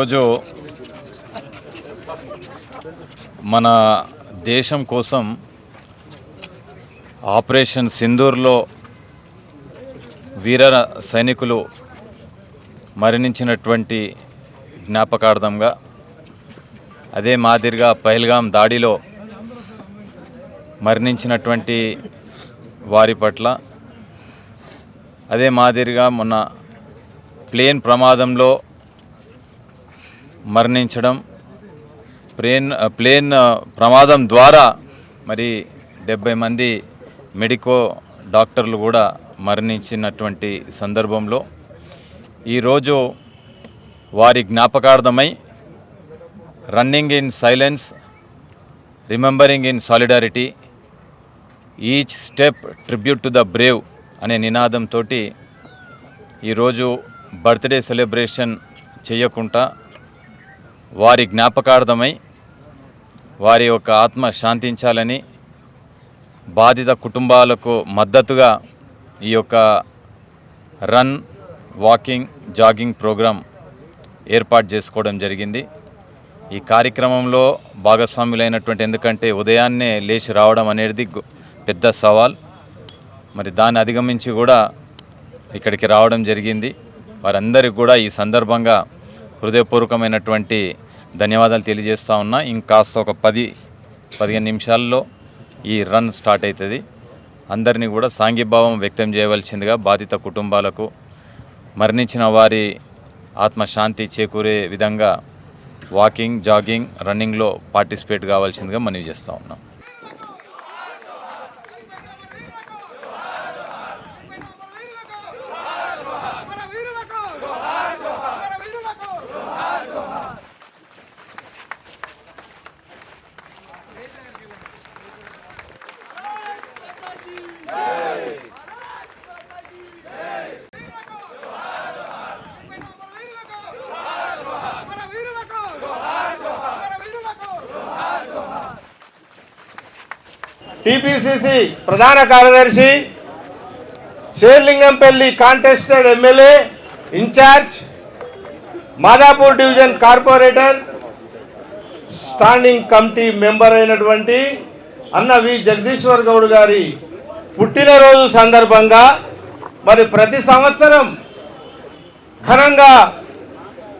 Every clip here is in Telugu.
ఈరోజు మన దేశం కోసం ఆపరేషన్ సింధూర్లో వీర సైనికులు మరణించినటువంటి జ్ఞాపకార్థంగా అదే మాదిరిగా పహల్గాం దాడిలో మరణించినటువంటి వారి పట్ల అదే మాదిరిగా మొన్న ప్లేన్ ప్రమాదంలో మరణించడం ప్లేన్ ప్లేన్ ప్రమాదం ద్వారా మరి డెబ్బై మంది మెడికో డాక్టర్లు కూడా మరణించినటువంటి సందర్భంలో ఈరోజు వారి జ్ఞాపకార్థమై running in silence remembering in solidarity each step tribute to the brave అనే నినాదంతో ఈరోజు బర్త్డే సెలబ్రేషన్ చేయకుండా వారి జ్ఞాపకార్థమై వారి యొక్క ఆత్మ శాంతించాలని బాధిత కుటుంబాలకు మద్దతుగా ఈ యొక్క రన్ వాకింగ్ జాగింగ్ ప్రోగ్రాం ఏర్పాటు చేసుకోవడం జరిగింది. ఈ కార్యక్రమంలో భాగస్వాములైనటువంటి ఎందుకంటే ఉదయాన్నే లేచి రావడం అనేది పెద్ద సవాల్. మరి దాన్ని అధిగమించి కూడా ఇక్కడికి రావడం జరిగింది. వారందరికీ కూడా ఈ సందర్భంగా హృదయపూర్వకమైనటువంటి ధన్యవాదాలు తెలియజేస్తూ ఉన్నా. ఇంకాస్త ఒక పది పదిహేను నిమిషాల్లో ఈ రన్ స్టార్ట్ అవుతుంది అందరినీ కూడా సాంఘీభావం వ్యక్తం చేయవలసిందిగా బాధిత కుటుంబాలకు మరణించిన వారి ఆత్మశాంతి చేకూరే విధంగా వాకింగ్ జాగింగ్ రన్నింగ్లో పార్టిసిపేట్ కావాల్సిందిగా మనవి చేస్తూ ఉన్నాం మన వీరులకు మన వీరులకు మన వీరులకు మన వీరులకు టిపిసిసి ప్రధాన కార్యదర్శి Serilingampally contested MLA incharge Madhapur division corporator standing committee member అయినటువంటి అన్న వి జగదీశ్వర్ గౌడ్ గారి పుట్టినరోజు సందర్భంగా మరి ప్రతి సంవత్సరం ఘనంగా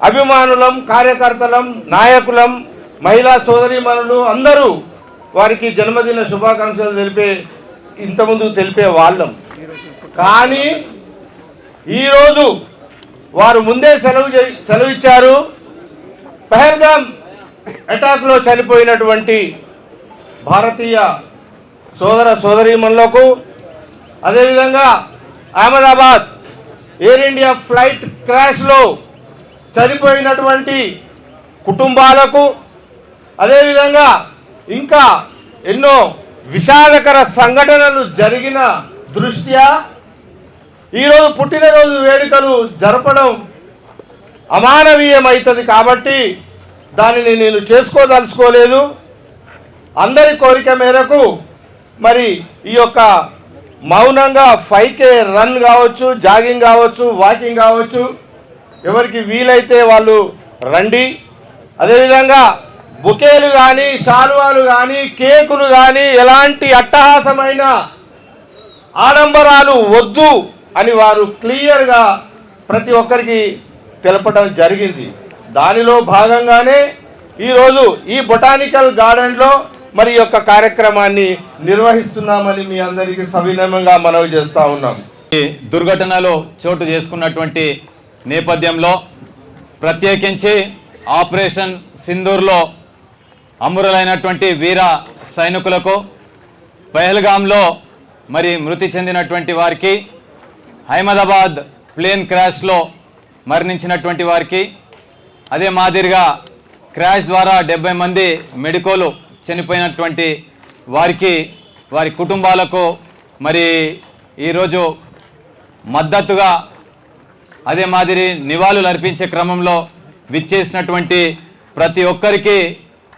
అభిమానులం కార్యకర్తలం నాయకులం మహిళా సోదరీమణులు అందరూ వారికి జన్మదిన శుభాకాంక్షలు తెలిపే ఇంతకుముందు తెలిపే వాళ్ళం. కానీ ఈరోజు వారు ముందే సెలవు సెలవు ఇచ్చారు. పహల్గామ్ అటాక్లో చనిపోయినటువంటి భారతీయ సోదర సోదరీమణులకు అదేవిధంగా అహ్మదాబాద్ ఎయిర్ ఇండియా ఫ్లైట్ క్రాష్లో చనిపోయినటువంటి కుటుంబాలకు అదేవిధంగా ఇంకా ఎన్నో విషాదకర సంఘటనలు జరిగిన దృష్ట్యా ఈరోజు పుట్టినరోజు వేడుకలు జరపడం అమానవీయమవుతుంది కాబట్టి దానిని నేను చేసుకోదలుచుకోలేదు. అందరి కోరిక మేరకు మరి ఈ యొక్క మౌనంగా ఫైవ్ కే రన్ కావచ్చు జాగింగ్ కావచ్చు వాకింగ్ కావచ్చు ఎవరికి వీలైతే వాళ్ళు రండి. అదేవిధంగా బుకేలు కానీ శాలువాలు కానీ కేకులు కానీ ఎలాంటి అట్టహాసమైన ఆడంబరాలు వద్దు అని వారు క్లియర్గా ప్రతి ఒక్కరికి తెలపడం జరిగింది. దానిలో భాగంగానే ఈరోజు ఈ బొటానికల్ గార్డెన్లో మరి యొక్క కార్యక్రమాన్ని నిర్వహిస్తున్నామని మీ అందరికీ సవినయంగా మనవి చేస్తూ ఉన్నాం. ఈ దుర్ఘటనలో చోటు చేసుకున్నటువంటి నేపథ్యంలో ప్రత్యేకించి ఆపరేషన్ సింధూర్లో అమరులైనటువంటి వీర సైనికులకు పహల్గాంలో మరి మృతి చెందినటువంటి వారికి హైమదాబాద్ ప్లేన్ క్రాష్లో మరణించినటువంటి వారికి అదే మాదిరిగా క్రాష్ ద్వారా డెబ్బై మంది మెడికోలు చనిపోయినటువంటి వారికి వారి కుటుంబాలకు మరి ఈరోజు మద్దతుగా అదే మాదిరి నివాళులు అర్పించే క్రమంలో విచ్చేసినటువంటి ప్రతి ఒక్కరికి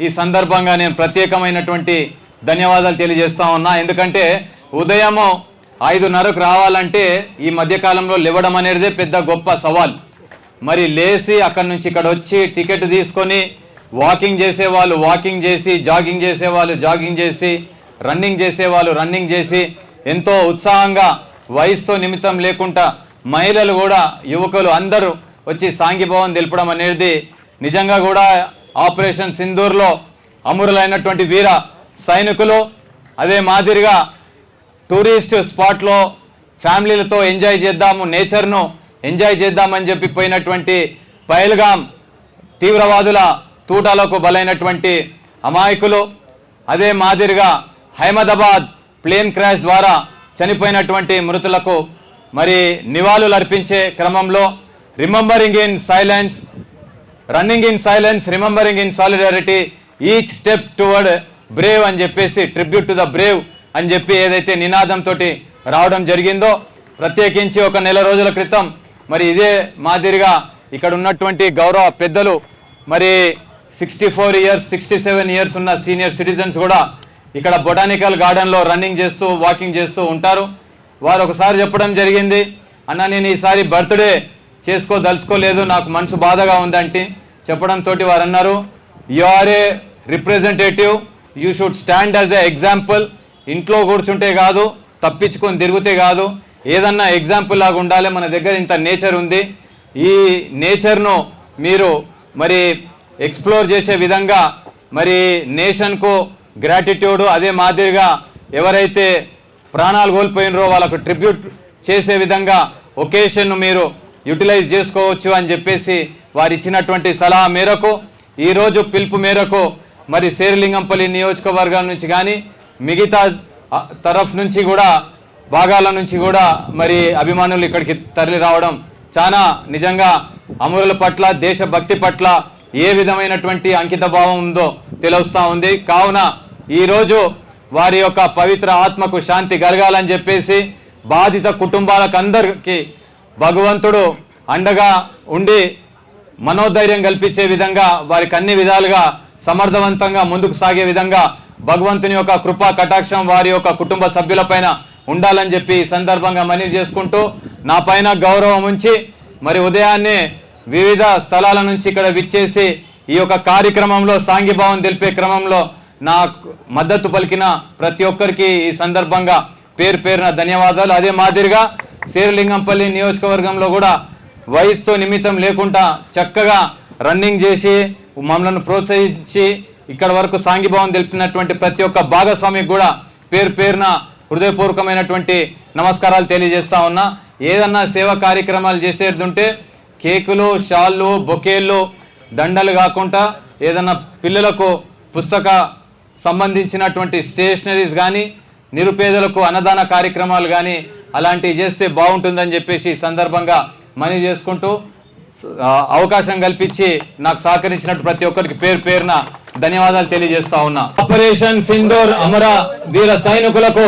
ఈ సందర్భంగా నేను ప్రత్యేకమైనటువంటి ధన్యవాదాలు తెలియజేస్తా ఉన్నా. ఎందుకంటే ఉదయము ఐదున్నరకు రావాలంటే ఈ మధ్యకాలంలో లేవడం అనేదే పెద్ద గొప్ప సవాల్. మరి లేచి అక్కడి నుంచి ఇక్కడ వచ్చి టికెట్ తీసుకొని వాకింగ్ చేసేవాళ్ళు వాకింగ్ చేసి జాగింగ్ చేసేవాళ్ళు జాగింగ్ చేసి రన్నింగ్ చేసేవాళ్ళు రన్నింగ్ చేసి ఎంతో ఉత్సాహంగా వయసుతో నిమిత్తం లేకుండా మహిళలు కూడా యువకులు అందరూ వచ్చి సాంఘీభావం తెలపడం అనేది నిజంగా కూడా ఆపరేషన్ సింధూర్లో అమరులైనటువంటి వీర సైనికులు అదే మాదిరిగా టూరిస్ట్ స్పాట్లో ఫ్యామిలీలతో ఎంజాయ్ చేద్దాము నేచర్ను ఎంజాయ్ చేద్దామని చెప్పి పోయినటువంటి పైల్గాం తీవ్రవాదుల తూటాలకు బలైనటువంటి అమాయకులు అదే మాదిరిగా హైమదాబాద్ ప్లేన్ క్రాష్ ద్వారా చనిపోయినటువంటి మృతులకు మరి నివాళులు అర్పించే క్రమంలో remembering in silence running in silence remembering in solidarity each step toward brave అని చెప్పేసి ట్రిబ్యూట్ టు ద బ్రేవ్ అని చెప్పి ఏదైతే నినాదంతో రావడం జరిగిందో ప్రత్యేకించి ఒక నెల రోజుల క్రితం మరి ఇదే మాదిరిగా ఇక్కడ ఉన్నటువంటి గౌరవ పెద్దలు మరి sixty four years sixty seven years ఉన్న సీనియర్ సిటిజన్స్ కూడా ఇక్కడ బొటానికల్ గార్డెన్లో రన్నింగ్ చేస్తూ వాకింగ్ చేస్తూ ఉంటారు. వారు ఒకసారి చెప్పడం జరిగింది అన్న నేను ఈసారి బర్త్డే చేసుకోదలుచుకోలేదు నాకు మనసు బాధగా ఉందంటే చెప్పడంతో వారు అన్నారు you are a representative you should stand as a example ఇంట్లో కూర్చుంటే కాదు తప్పించుకొని తిరిగితే కాదు. ఏదన్నా ఎగ్జాంపుల్ లాగా ఉండాలి. మన దగ్గర ఇంత నేచర్ ఉంది. ఈ నేచర్ను మీరు మరి ఎక్స్ప్లోర్ చేసే విధంగా మరి నేషన్కు గ్రాటిట్యూడ్ అదే మాదిరిగా ఎవరైతే ప్రాణాలు కోల్పోయినరో వాళ్ళకు ట్రిబ్యూట్ చేసే విధంగా ఒకేషన్ను మీరు యూటిలైజ్ చేసుకోవచ్చు అని చెప్పేసి వారు ఇచ్చినటువంటి సలహా మేరకు ఈరోజు పిలుపు మేరకు మరి శేరిలింగంపల్లి నియోజకవర్గం నుంచి కానీ మిగతా తరఫ్ నుంచి కూడా భాగాల నుంచి కూడా మరి అభిమానులు ఇక్కడికి తరలి రావడం చాలా నిజంగా అమరుల పట్ల దేశభక్తి పట్ల ఏ విధమైనటువంటి అంకిత భావం ఉందో తెలుస్తూ ఉంది. కావున ఈరోజు వారి యొక్క పవిత్ర ఆత్మకు శాంతి కలగాలని చెప్పేసి బాధిత కుటుంబాలకు అందరికీ భగవంతుడు అండగా ఉండి మనోధైర్యం కల్పించే విధంగా వారికి అన్ని విధాలుగా సమర్థవంతంగా ముందుకు సాగే విధంగా భగవంతుని యొక్క కృపా కటాక్షం వారి యొక్క కుటుంబ సభ్యులపైన ఉండాలని చెప్పి సందర్భంగా మనవి చేసుకుంటూ నా పైన గౌరవం ఉంచి మరి ఉదయాన్నే వివిధ స్థలాల నుంచి ఇక్కడ విచ్చేసి ఈ యొక్క కార్యక్రమంలో సాంఘీభావం తెలిపే క్రమంలో నా మద్దతు పలికిన ప్రతి ఒక్కరికి ఈ సందర్భంగా పేరు పేరున ధన్యవాదాలు. అదే మాదిరిగా శేరలింగంపల్లి నియోజకవర్గంలో కూడా వయసుతో నిమిత్తం లేకుండా చక్కగా రన్నింగ్ చేసి మమ్మల్ని ప్రోత్సహించి ఇక్కడ వరకు సాంఘీభావం తెలిపినటువంటి ప్రతి ఒక్క భాగస్వామికి కూడా పేరు పేరున హృదయపూర్వకమైనటువంటి నమస్కారాలు తెలియజేస్తా ఉన్నా. ఏదన్నా సేవా కార్యక్రమాలు చేసేది ఉంటే కేకులు షాళ్ళు బొకేళ్ళు దండలు కాకుండా ఏదన్నా పిల్లలకు పుస్తక సంబంధించినటువంటి స్టేషనరీస్ కానీ నిరుపేదలకు అన్నదాన కార్యక్రమాలు కానీ అలాంటివి చేస్తే బాగుంటుందని చెప్పేసి ఈ సందర్భంగా మనవి చేసుకుంటూ అవకాశం కల్పించి నాకు సహకరించినట్టు ప్రతి ఒక్కరికి పేరు పేరున ధన్యవాదాలు తెలియజేస్తా ఉన్నా. ఆపరేషన్ సింధూర్ అమర వీర సైనికులకు.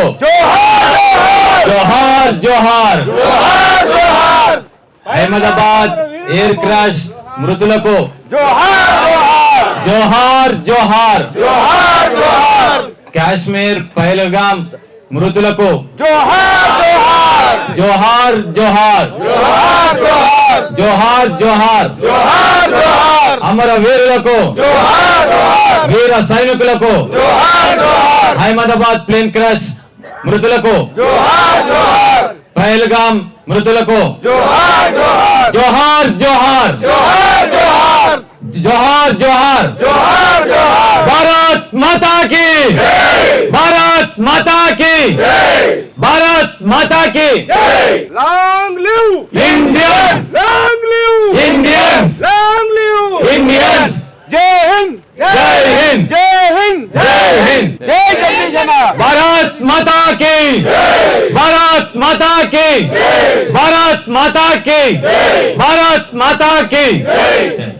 జోహార్! జోహార్ అహ్మదాబాద్ ఎయిర్ క్రాష్ మృతులకు. జోహార్ జోహార్! కాశ్మీర్ పహల్గాం మృతులకు. జోహార్! జోహార్ జోహార్ జోహార్ జోహార్ జోహార్ జోహార్ జోహార్ జోహార్ జోహార్ అమర వీరులకు జోహార్ జోహార్ వీర సైనికులకు జోహార్ జోహార్ అహ్మదాబాద్ ప్లేన్ క్రాష్ మృతులకు జోహార్ జోహార్ పహల్గాం మృతులకు జోహార్ జోహార్ జోహార్ జోహార్ జోహార్ जोहार जोहार। जोहार जोहर। भारत माता की। भारत माता की। भारत माता की। Long live. Indian long live. Indian long live. Indian जय हिंद। जय हिंद। जय हिंद। जय हिंद। जय जगदी जना भारत माता की। भारत माता की। भारत माता की। भारत माता की।